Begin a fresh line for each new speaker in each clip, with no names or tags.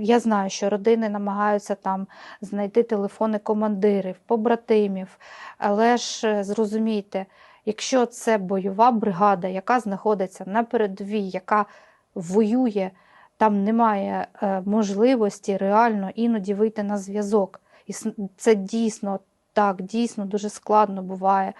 Я знаю, що родини намагаються там знайти телефони командирів, побратимів, але ж е, зрозумійте, якщо це бойова бригада, яка знаходиться на передовій, яка воює, там немає е, можливості реально іноді вийти на зв'язок. І це дійсно так, дійсно дуже складно буває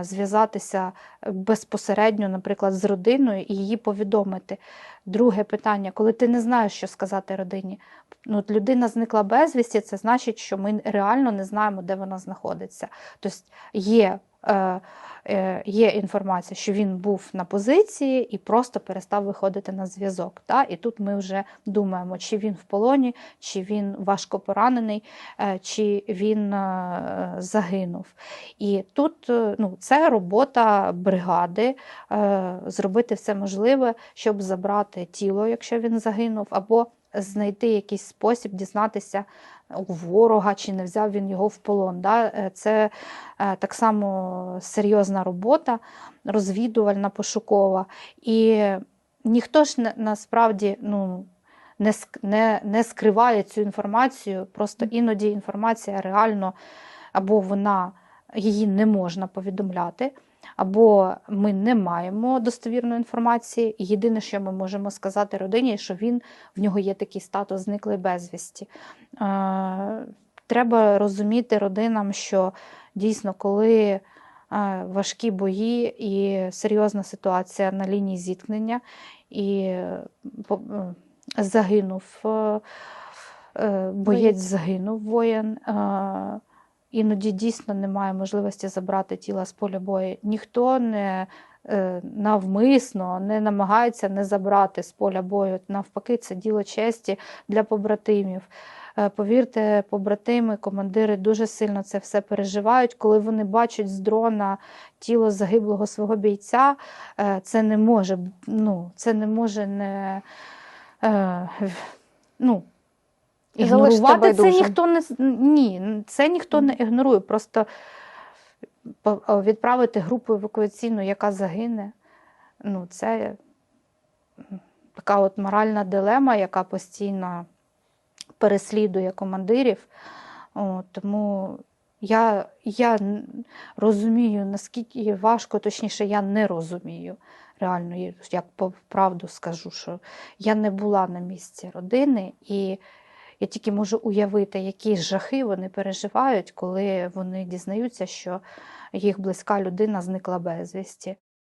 зв'язатися безпосередньо, наприклад, з родиною і її повідомити. Друге питання, коли ти не знаєш, що сказати родині. Ну, от людина зникла безвісті, це значить, що ми реально не знаємо, де вона знаходиться. Тобто є, е, е, є інформація, що він був на позиції і просто перестав виходити на зв'язок. І тут ми вже думаємо, чи він в полоні, чи він важко поранений, е, чи він е, загинув. І тут е, ну, це робота бригади е, зробити все можливе, щоб забрати тіло, якщо він загинув, або знайти якийсь спосіб дізнатися у ворога, чи не взяв він його в полон. Да? Е, Це е, так само серйозна робота, розвідувальна, пошукова. І ніхто ж насправді ну, не, не, не скриває цю інформацію, просто іноді інформація реально або вона її не можна повідомляти, або ми не маємо достовірної інформації. Єдине, що ми можемо сказати родині, що він в нього є такий статус зниклий безвісті. Е, Треба розуміти родинам, що дійсно, коли е, важкі бої і серйозна ситуація на лінії зіткнення, і е, загинув боєць, загинув воїн. Іноді дійсно немає можливості забрати тіла з поля бою. Ніхто не е, навмисно не намагається не забрати з поля бою. Навпаки, це діло честі для побратимів. Е, Повірте, побратими, командири дуже сильно це все переживають. Коли вони бачать з дрона тіло загиблого свого бійця, е, це не може, ну, це не може не. Ну, Ігнорувати це ніхто не ні, це ніхто не ігнорує. Просто відправити групу евакуаційну, яка загине. Ну, це така от моральна дилема, яка постійно переслідує командирів. О, тому я, я розумію, наскільки важко, точніше, я не розумію. Реально, як по правду скажу, що я не була на місці родини, і я тільки можу уявити, які жахи вони переживають, коли вони дізнаються, що їх близька людина зникла безвісті.